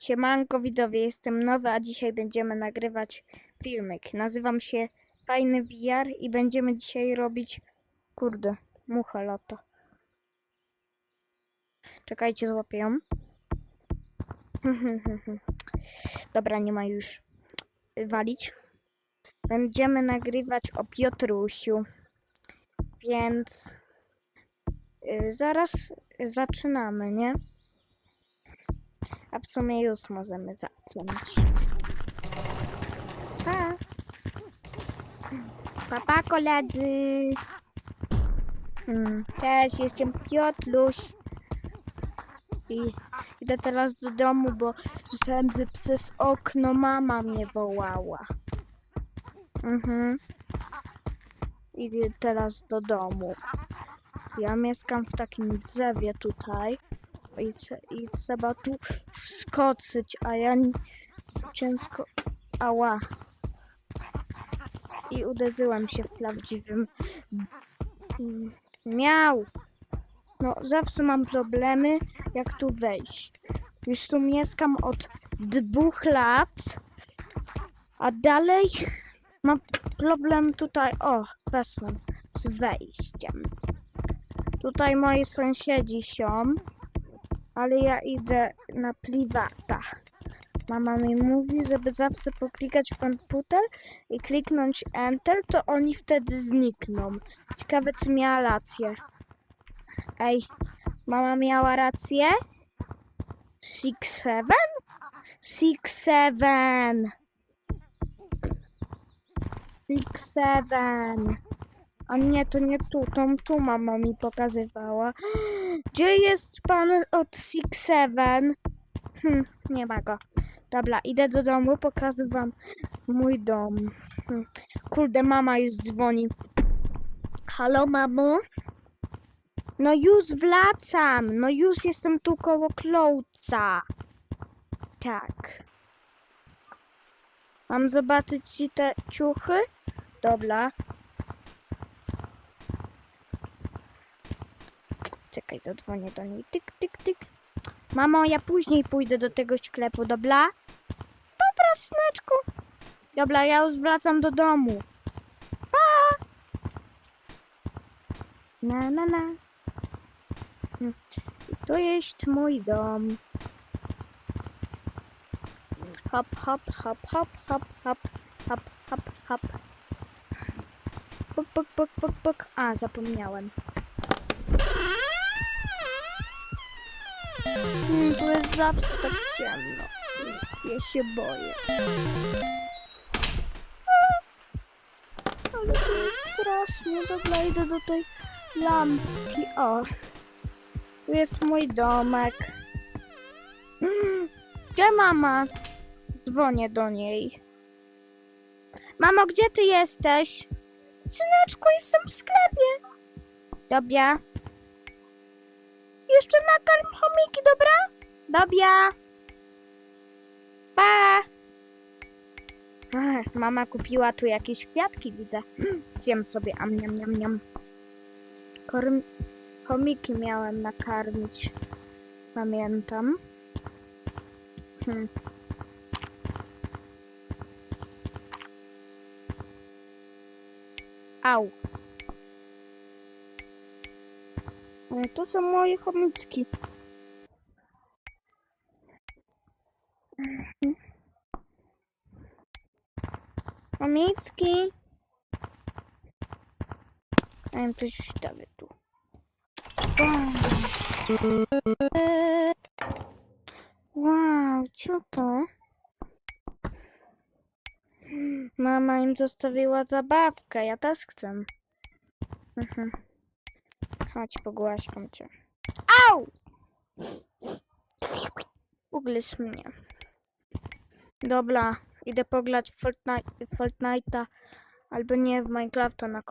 Siemanko widzowie, jestem nowy, a dzisiaj będziemy nagrywać filmik. Nazywam się Fajny VR i będziemy dzisiaj robić... Kurde, mucha lata. Czekajcie, złapię ją. Dobra, nie ma już walić. Będziemy nagrywać o Piotrusiu. Więc y, zaraz zaczynamy, nie? A w sumie już możemy zacząć. Pa! Papa koledzy! Hmm, Cześć, jestem Piotruś. I idę teraz do domu, bo słyszałem, że przez okno mama mnie wołała. Mhm. Idę teraz do domu. Ja mieszkam w takim drzewie tutaj i, i trzeba tu wskoczyć, a ja ciężko... Ała. I uderzyłem się w prawdziwym... Miał! No, zawsze mam problemy, jak tu wejść. Już tu mieszkam od dwóch lat, a dalej mam problem tutaj... O, weszłem z wejściem. Tutaj moi sąsiedzi są, ale ja idę na privata. Mama mi mówi, żeby zawsze poklikać w komputer i kliknąć Enter, to oni wtedy znikną. Ciekawe, czy miała rację. Ej, mama miała rację? Six seven? Six seven. Six seven. A nie, to nie tu, tą tu mama mi pokazywała. Gdzie jest pan od Six Seven? Hm, nie ma go. Dobra, idę do domu, pokażę wam mój dom. Hm. Kurde, mama już dzwoni. Halo, mamo? No już wracam, no już jestem tu koło Klołca. Tak. Mam zobaczyć ci te ciuchy? Dobra. Czekaj, zadzwonię do niej. Tyk, tyk, tyk. Mamo, ja później pójdę do tego sklepu, dobra? Dobra, syneczku. Dobra, ja już wracam do domu. Pa! Na, na, na. Hm. I tu jest mój dom. Hop, hop, hop, hop, hop, hop, hop, hop, hop. Puk, puk, puk, puk, puk. A, zapomniałem. Mm, tu jest zawsze tak ciemno. Ja się boję. Ale tu jest strasznie. Dobra, idę do tej lampki. O. Tu jest mój domek. Mm, Gdzie mama? Dzwonię do niej. Mamo, gdzie ty jesteś? Syneczku, jestem w sklepie. Dobra. Jeszcze nakarm chomiki, dobra? Dobra. Pa. Ech, mama kupiła tu jakieś kwiatki, widzę. Zjem sobie, am, niam, niam, niam. Korm... Chomiki miałem nakarmić. Pamiętam. Hmm. Au. Ale to są moje chomiczki. Chomiczki. A ja coś wstawię tu. Wow, co to? Mama im zostawiła zabawkę, ja też chcę. Mhm. Chodź, pogłaskam cię. Au! Ugryź mnie. Dobra, idę pograć w Fortnite, Fortnite'a albo nie w Minecrafta na,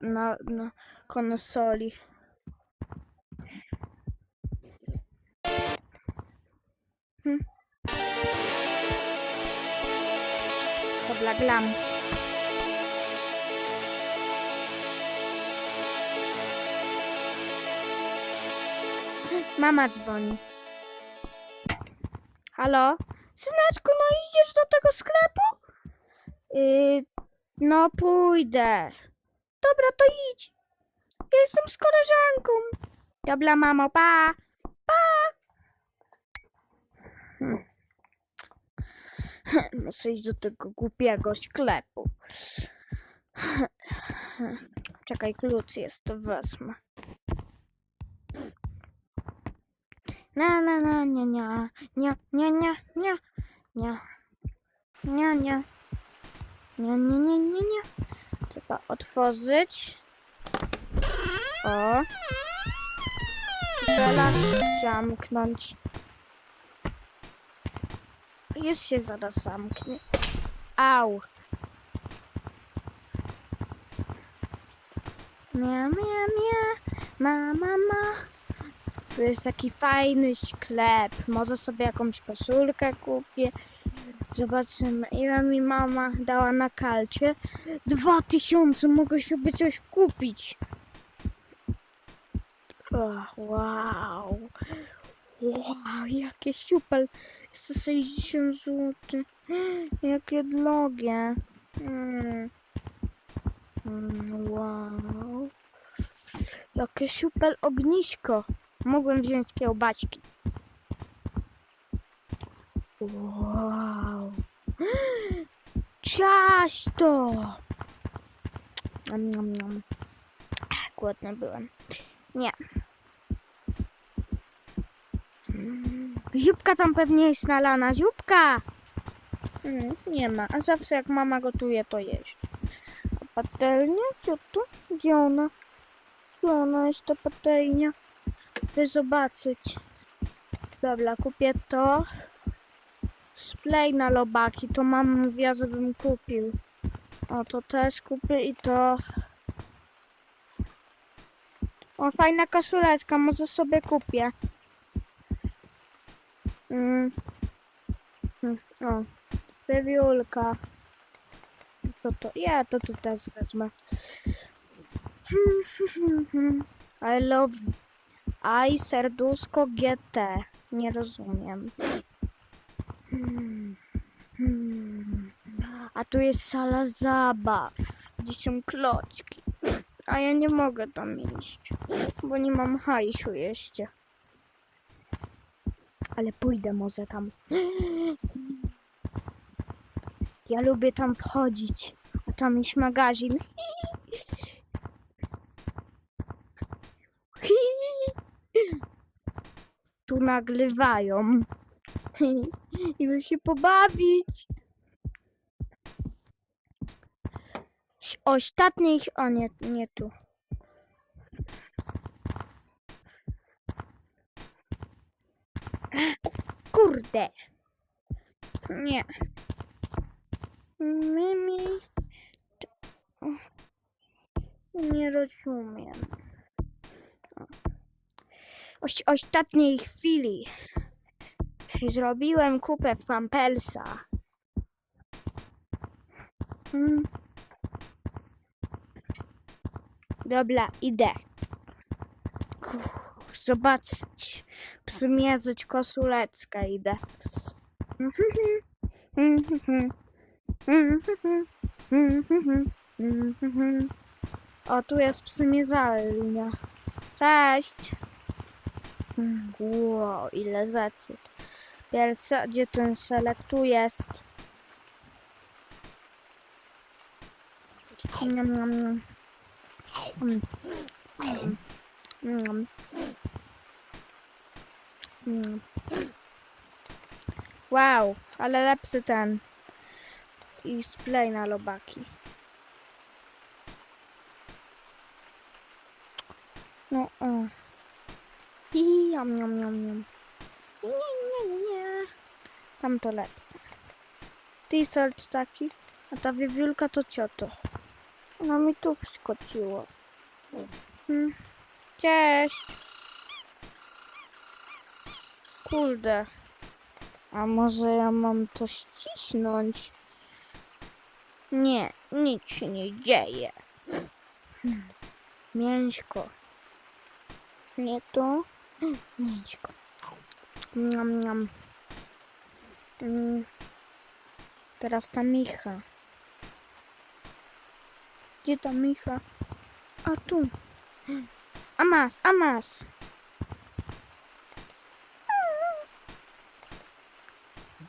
na, na konsoli. Hm. Dobra, glam. Mama dzwoni. Halo? Syneczku, no idziesz do tego sklepu? Yy, no pójdę. Dobra, to idź. Ja jestem z koleżanką. Dobra, mamo, pa. Pa. Hmm. Muszę iść do tego głupiego sklepu. Czekaj, klucz jest, to wezmę. Na na na nie nie nie nie nie nie nie nie nie nie nie nie nie nie trzeba otworzyć o teraz zamknąć już się zaraz zamknie au mia mia mia ma ma ma tu jest taki fajny sklep. Może sobie jakąś koszulkę kupię. Zobaczymy, ile mi mama dała na kalcie. Dwa tysiące, mogę sobie coś kupić. Och, wow. Wow, jakie super. Jest to 60 zł. Jakie drogie. Mm, wow. Jakie super ognisko. Mogłem wziąć kiełbaśki. Wow. Ciasto! Nom, nom, nom. Głodny byłem. Nie. Ziupka tam pewnie jest nalana. Ziupka! Mm, nie ma. A zawsze jak mama gotuje, to jeść. A patelnia? Co to? Gdzie ona? Gdzie ona jest ta patelnia? Chcę zobaczyć. Dobra, kupię to. Splay na lobaki, to mama mówiła, żebym kupił. O, to też kupię i to. O, fajna koszuleczka, może sobie kupię. Mm. Mm, O, wiewiórka. Co to? Ja to tu też wezmę. I love I serduszko GT. Nie rozumiem. Hmm. Hmm. A tu jest sala zabaw, gdzie są klocki. A ja nie mogę tam iść, bo nie mam hajsu jeszcze. Ale pójdę może tam. Ja lubię tam wchodzić, a tam jest magazyn. Tu nagrywają. I by się pobawić. Ostatniej... O nie, nie tu. Kurde. Nie. Mimi. Nie rozumiem. Oś, ostatniej chwili zrobiłem kupę w Pampersa. Hmm. Dobra, idę. Uff, Zobaczyć. Przymierzyć kosuleckę idę. O, tu jest przymierzalnia. Cześć. Wow, ile zacyt. Pierwsze, gdzie ten selektu jest? Niam, niam, niam. Niam. Wow, ale lepszy ten. I splay na lobaki. No. I jam, jam, jam, jam. Nie, nie, nie. Tam to lepsze. T-shirt taki, a ta wiewiórka to cioto. Ona mi tu wskoczyła. Hmm. Cześć. Kurde. A może ja mam to ścisnąć? Nie, nic się nie dzieje. Hmm. Mięśko. Nie to? Mięśko. Niam, niam. Mm. Teraz ta Micha. Gdzie ta Micha? A tu. Amas, Amas.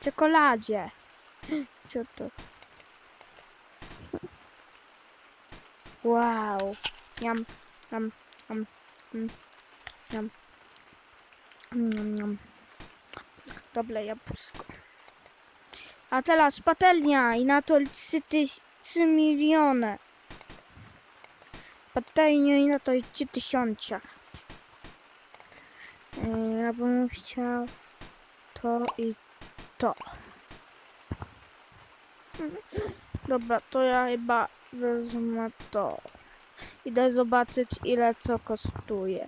Czekoladzie. Co to? Wow. Jam, jam, jam, jam, jam. Jam, jam. Dobre jabłuszko. A teraz patelnia i na to 3, tyś- 3 miliony. Patelnia i na to 3 tysiące. Yy, Ja bym chciał to i to. Dobra, to ja chyba wezmę to. Idę zobaczyć ile co kosztuje.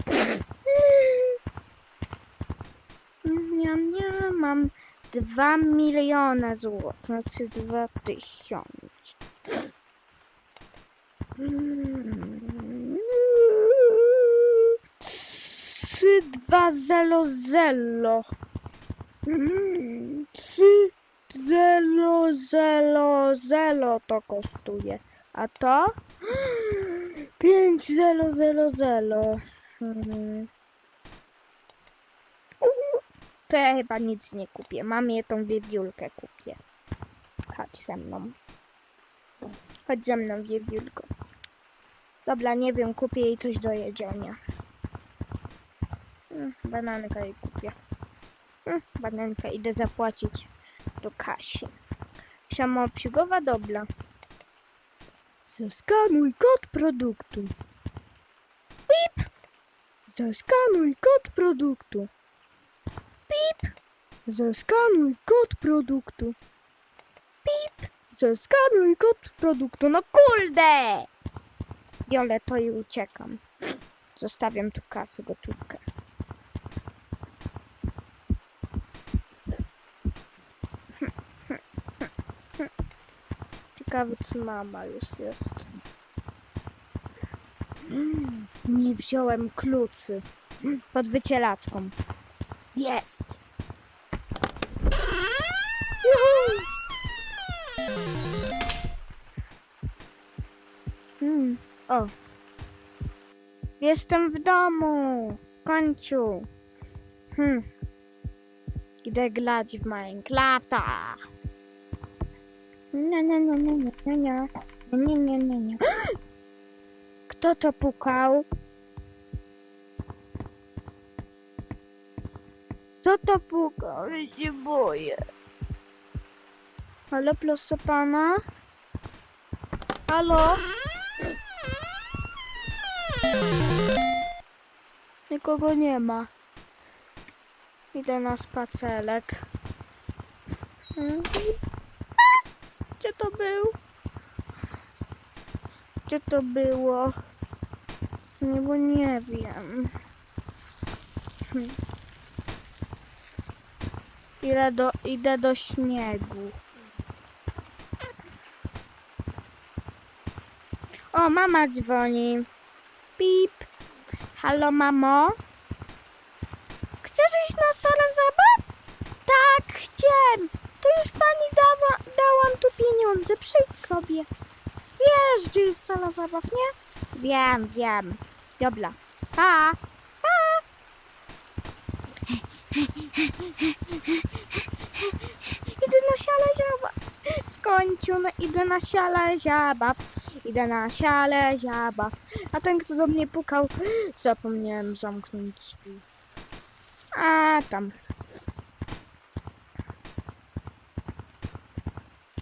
Nie mam 2 miliony złotych, znaczy 2 tysiące. Trzy, dwa, zero, zero. Trzy, zero, zero, zero to kosztuje. A to? Pięć, zero, zero, zero. Hmm. To ja chyba nic nie kupię. Mamie tą wiewiórkę kupię. Chodź ze mną. Chodź ze mną, wiewiórko. Dobra, nie wiem, kupię jej coś do jedzenia. Mm, Bananka jej kupię. Mm, Bananka, idę zapłacić do Kasi. Samoobsługowa dobra. Zaskanuj kod produktu. Pip! Zaskanuj kod produktu. Pip! Zaskanuj kod produktu. Pip! Zaskanuj kod produktu. No kurde! Biorę to i uciekam. Zostawiam tu kasę, gotówkę. Ciekawe, co mama już jest. Mm, Nie wziąłem klucy. Mm, Pod wycielacką. Jest! Juhu! Mm, o. Jestem w domu. W końcu. Hmm. Idę grać w Minecrafta. Nie, nie, nie, nie, nie, nie. Nie, nie, nie, nie. Kto to pukał? Kto to pukał? Ja się boję. Halo, proszę pana? Halo? Nikogo nie ma. Idę na spacerek. Hmm. Gdzie to był? Gdzie to było? Nie, bo nie wiem. Idę do, idę do śniegu. O, mama dzwoni. Pip. Halo, mamo? Chcesz iść na salę zabaw? Tak, chcę. To już pani dawa, dałam tu pieniądze. Przyjdź sobie. Wiesz, gdzie jest sala zabaw, nie? Wiem, wiem. Dobra. Pa. Idę na salę zabaw. W końcu no, idę na salę zabaw. Idę na salę zabaw. A ten, kto do mnie pukał, zapomniałem zamknąć drzwi. A tam.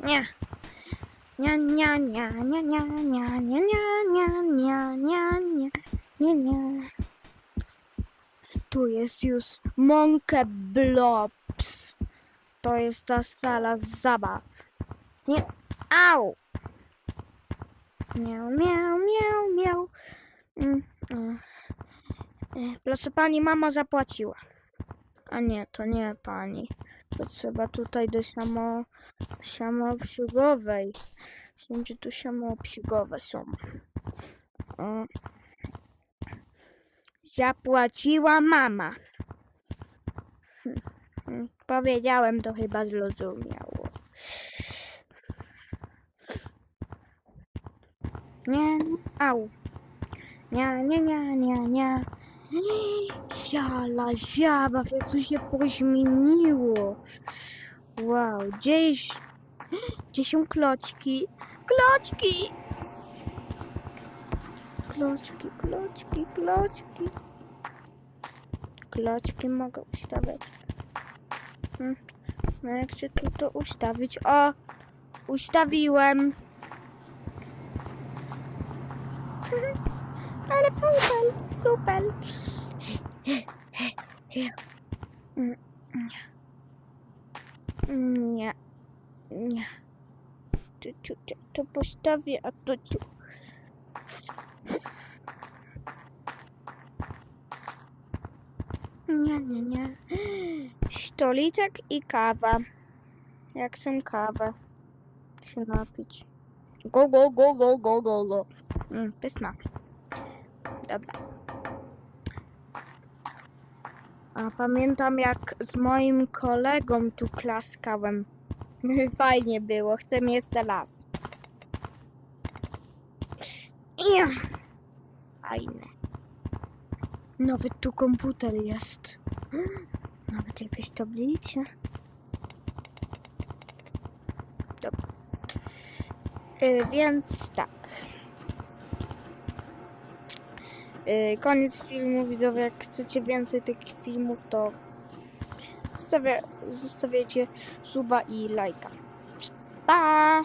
Nie. Nie, nie, nie, nie, nie, nie, nie, nie, nie, nie, nie, nie, nie. Tu jest już Monkey Blobs. To jest ta sala zabaw. Nie. Au! Miau, miau, miau. Mm, mm. E, Proszę pani, mama zapłaciła. A nie, to nie pani. To trzeba tutaj do samo, samoobsługowej. Wiem, że tu samoobsługowe są. O. Zapłaciła mama. Hmm. Powiedziałem, to chyba zrozumiało. Nie, au. Nie, nie, nie, nie, nie. Siala, ziaba, jak to się poźmieniło. Wow, gdzieś... Gdzie są klocki? Klocki! Klocki, klocki, klocki. Klocki mogę ustawiać. Hmm. No jak się tu to ustawić? O! Ustawiłem. Ale super, super. Nie. Nie. Tu, tu, tu, tu postawię, a tu, tu. Nie, nie, nie. Stoliczek i kawa. Jak chcę kawę się napić. Go, go, go, go, go, go, go. Mm, pyszna. Dobra. A pamiętam jak z moim kolegą tu klaskałem. Fajnie było, chcę jeszcze raz. Fajne. Nawet tu komputer jest. Nawet jakieś tablice. Dobra. Y, więc tak. Y, koniec filmu, widzowie. Jak chcecie więcej takich filmów, to zostawia, zostawiajcie suba i lajka. Pa!